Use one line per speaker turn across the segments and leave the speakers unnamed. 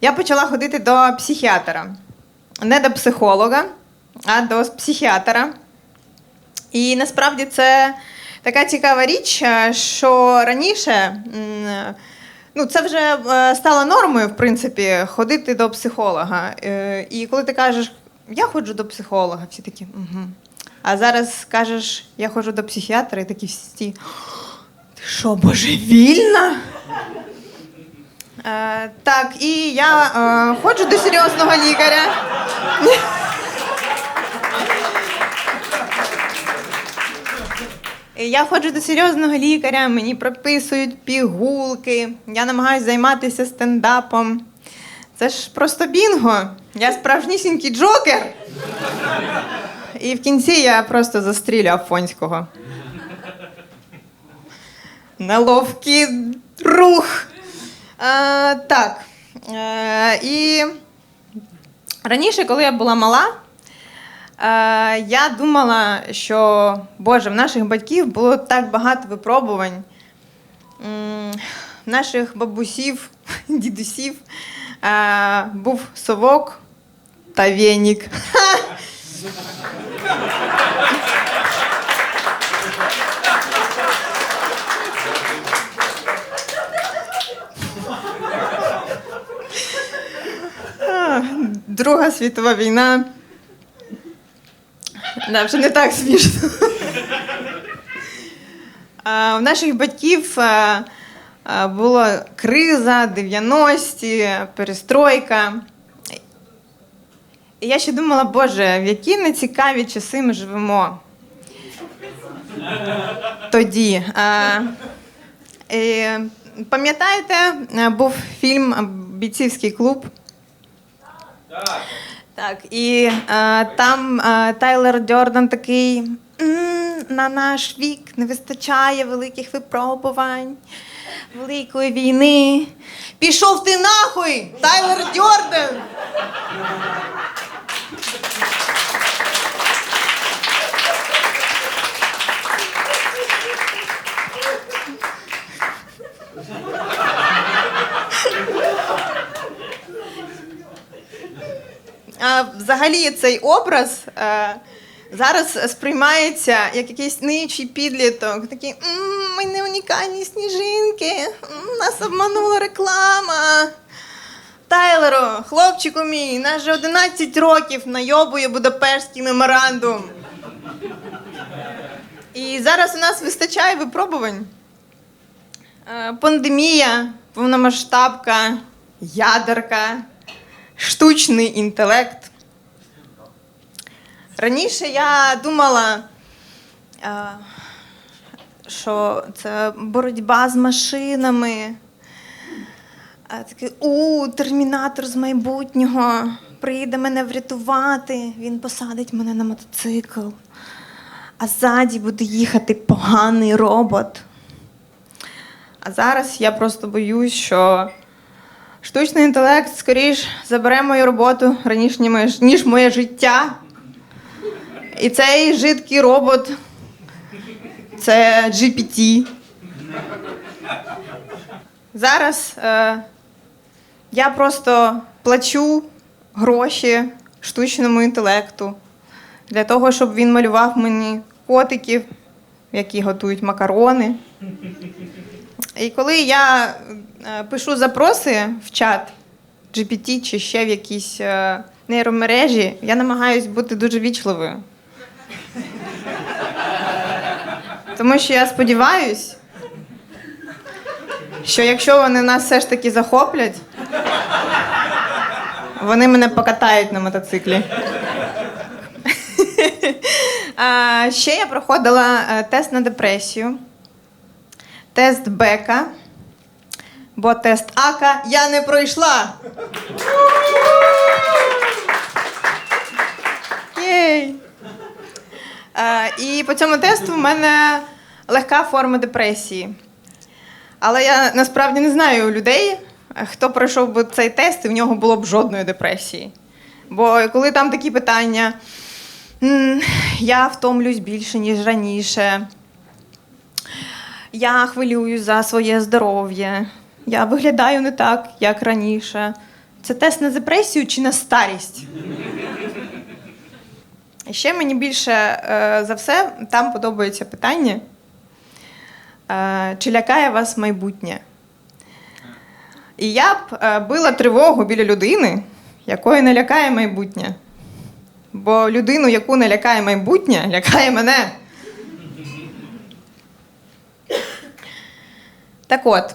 я почала ходити до психіатра. Не до психолога, а до психіатра. І насправді це така цікава річ, е, що раніше ну, це вже е, стало нормою, в принципі, ходити до психолога. Е, І коли ти кажеш, я ходжу до психолога, всі такі. Угу. А зараз кажеш, я ходжу до психіатра, і такі всі. Ти що, божевільна? Е, так, і я е, ходжу до серйозного лікаря. Я ходжу до серйозного лікаря, мені прописують пігулки, я намагаюся займатися стендапом. Це ж просто бінго. Я справжнісінький джокер. І в кінці я просто застрілю Афонського. Неловкий рух. Е, так. Е, і раніше, коли я була мала, е, я думала, що Боже, в наших батьків було так багато випробувань. Наших бабусів, дідусів був совок та венік. Друга світова війна. Да, вже не так смішно. У наших батьків була криза, 90-ті, перестройка. І я ще думала, Боже, в які нецікаві часи ми живемо. Тоді. Пам'ятаєте, був фільм Бійцівський клуб. Так, і е, там е, Тайлер Дьордан такий. «М, На наш вік не вистачає великих випробувань, великої війни. Пішов ти нахуй, Тайлер Дьордан! Взагалі цей образ е, зараз сприймається як якийсь ничий підліток. Такий «М, ми не унікальні сніжинки, нас обманула реклама. Тайлеро, хлопчику мій, нас же 11 років найобує Будапештський меморандум. І зараз у нас вистачає випробувань. Е, Пандемія, повномасштабка, ядерка, штучний інтелект. Раніше я думала, е, що це боротьба з машинами. Такий у термінатор з майбутнього приїде мене врятувати, він посадить мене на мотоцикл, а ззаді буде їхати поганий робот. А зараз я просто боюсь, що штучний інтелект скоріш забере мою роботу раніше, ніж моє життя. І цей жидкий робот це GPT. Зараз е, я просто плачу гроші штучному інтелекту для того, щоб він малював мені котиків, які готують макарони. І коли я пишу запроси в чат GPT чи ще в якісь е, нейромережі, я намагаюсь бути дуже вічливою. Тому що я сподіваюсь, що якщо вони нас все ж таки захоплять, вони мене покатають на мотоциклі. Ще я проходила е, тест на депресію, тест Бека, бо тест Ака я не пройшла. Єй! Е, І по цьому тесту в мене легка форма депресії. Але я насправді не знаю людей, хто пройшов би цей тест, і в нього було б жодної депресії. Бо коли там такі питання, я втомлюсь більше, ніж раніше, я хвилююсь за своє здоров'я, я виглядаю не так, як раніше, Це тест на депресію чи на старість? Ще мені більше е, за все там подобається питання, е, чи лякає вас майбутнє? І я б е, била тривогу біля людини, якої не лякає майбутнє. Бо людину, яку не лякає майбутнє, лякає мене. Так от,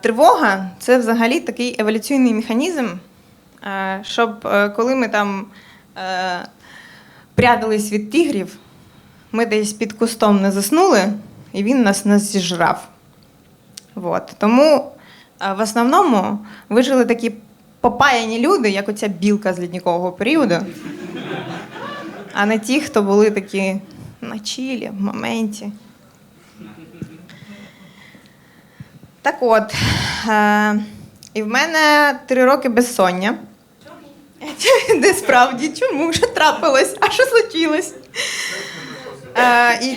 тривога це взагалі такий еволюційний механізм, е, щоб е, коли ми там е, прядались від тігрів, ми десь під кустом не заснули, і він нас не зіжрав. От. Тому е, в основному вижили такі попаяні люди, як оця білка з ліднікового періоду, а не ті, хто були такі на чілі, в моменті. Так от, е, і в мене три роки безсоння. Чому? Де справді, чому? Що трапилось? А що случилось? Е, і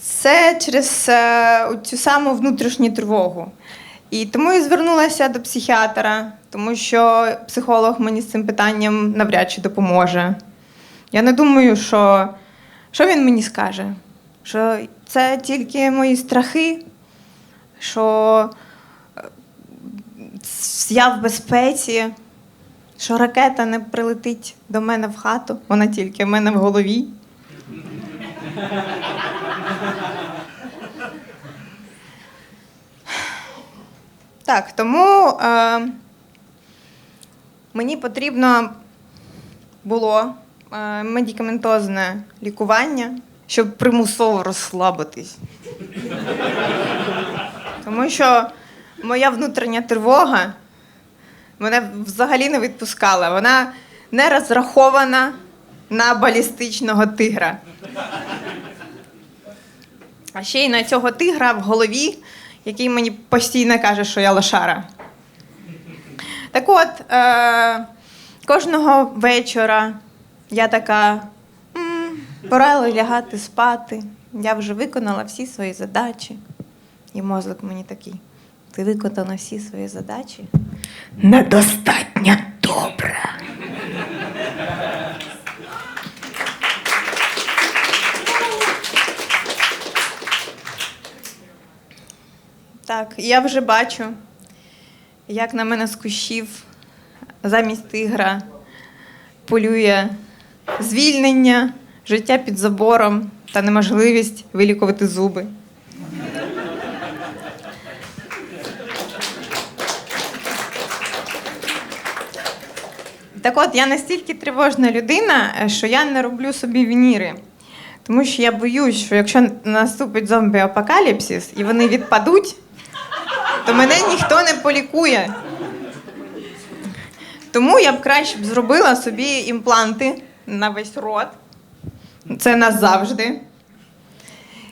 це через е, цю саму внутрішню тривогу. І тому я звернулася до психіатра, тому що психолог мені з цим питанням навряд чи допоможе. Я не думаю, що, що він мені скаже? Що це тільки мої страхи, що е, я в безпеці, що ракета не прилетить до мене в хату, вона тільки в мене в голові. Так, тому е, мені потрібно було е, медикаментозне лікування, щоб примусово розслабитись. Тому що моя внутрішня тривога мене взагалі не відпускала. Вона не розрахована на балістичного тигра. А ще й на цього тигра в голові, який мені постійно каже, що я лошара. Так от, е- кожного вечора я така, «М, пора лягати спати. Я вже виконала всі свої задачі. І мозок мені такий. Ти виконала всі свої задачі? Недостатньо добре. Так, я вже бачу, як на мене з кущів замість тигра полює звільнення, життя під забором та неможливість вилікувати зуби. Так от, я настільки тривожна людина, е, що я не роблю собі вініри. Тому що я боюсь, що якщо наступить зомбі-апокаліпсис і вони відпадуть, то мене ніхто не полікує. Тому я б краще б зробила собі імпланти на весь рот. Це назавжди.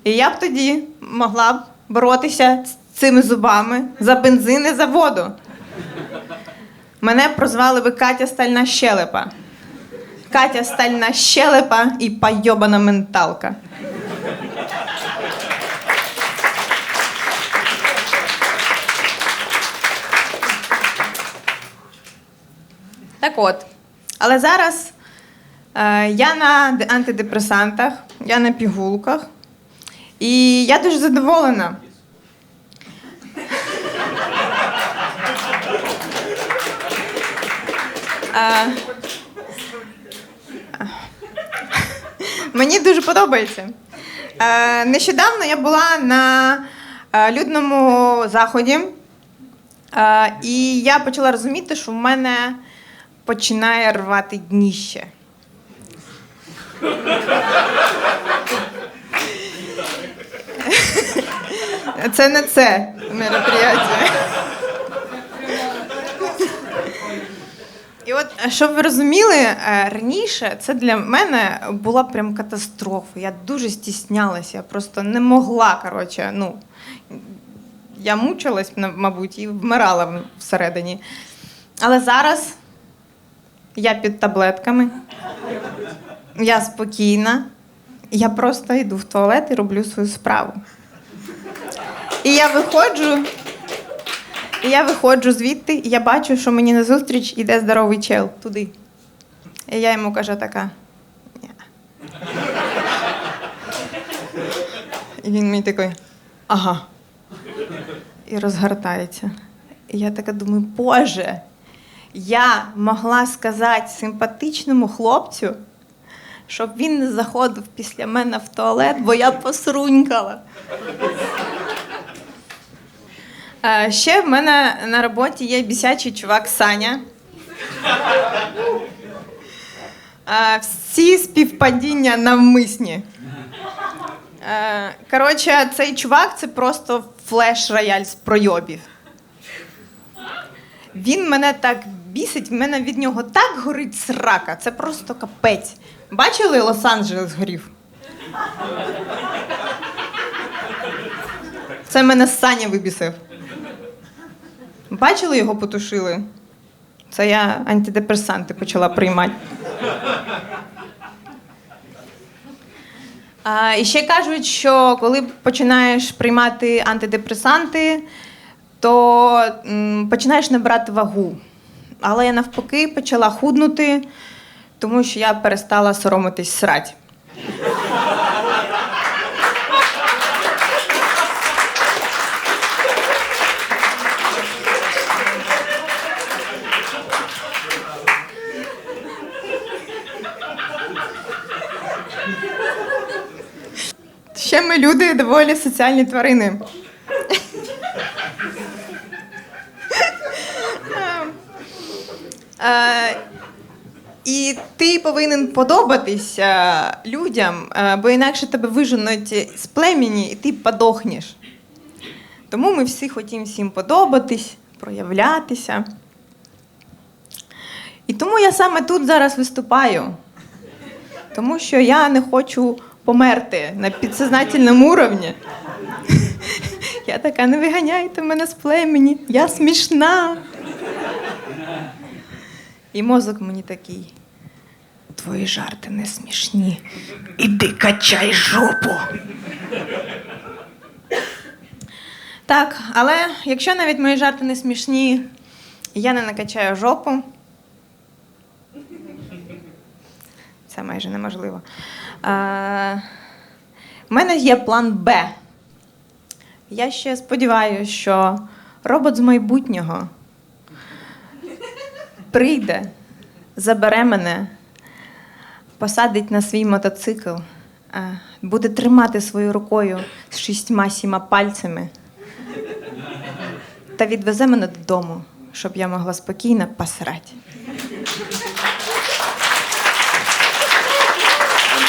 І я б тоді могла б боротися з цими зубами за бензин і за воду. Мене прозвали би Катя Стальна щелепа. Катя Стальна щелепа і пайобана менталка. Так от. Але зараз е, я на антидепресантах, я на пігулках. І я дуже задоволена. Мені дуже подобається. Нещодавно я була на людному заході, і я почала розуміти, що в мене починає рвати дніще. Це не це мероприятие. От, е, щоб ви розуміли, е, раніше це для мене була прям катастрофа. Я дуже стіснялася, я просто не могла. Коротше, ну, я мучилась, мабуть, і вмирала всередині. Але зараз я під таблетками, я спокійна, я просто йду в туалет і роблю свою справу. І я виходжу, І я виходжу звідти, і я бачу, що мені назустріч іде здоровий чел туди. І я йому кажу така. «Ні». І він мені такий, ага. І розгортається. І я така думаю, Боже, я могла сказати симпатичному хлопцю, щоб він не заходив після мене в туалет, бо я посрунькала. Ще в мене на роботі є бісячий чувак Саня. Всі співпадіння навмисні. Коротше, цей чувак це просто флеш-рояль з пройобів. Він мене так бісить, в мене від нього так горить срака. Це просто капець. Бачили Лос-Анджелес горів? Це мене Саня вибісив. Бачили його потушили? Це я антидепресанти почала приймати. А, і ще кажуть, що коли починаєш приймати антидепресанти, то м, починаєш набирати вагу. Але я навпаки почала худнути, тому що я перестала соромитись срать. Ще ми люди доволі соціальні тварини. Е, І ти повинен подобатися людям, е, бо інакше тебе виженуть з племені, і ти подохнеш. Тому ми всі хотімо всім подобатись, проявлятися. І тому я саме тут зараз виступаю. Тому що я не хочу померти на підсознательному уровні. Я така, не виганяйте мене з племені, я смішна. І мозок мені такий. Твої жарти не смішні. Іди качай жопу. Так, але якщо навіть мої жарти не смішні, я не накачаю жопу. Це майже неможливо. Е, У мене є план Б. Я ще сподіваюся, що робот з майбутнього прийде, забере мене, посадить на свій мотоцикл, е, буде тримати свою рукою з шістьма сіма пальцями та відвезе мене додому, щоб я могла спокійно посрати.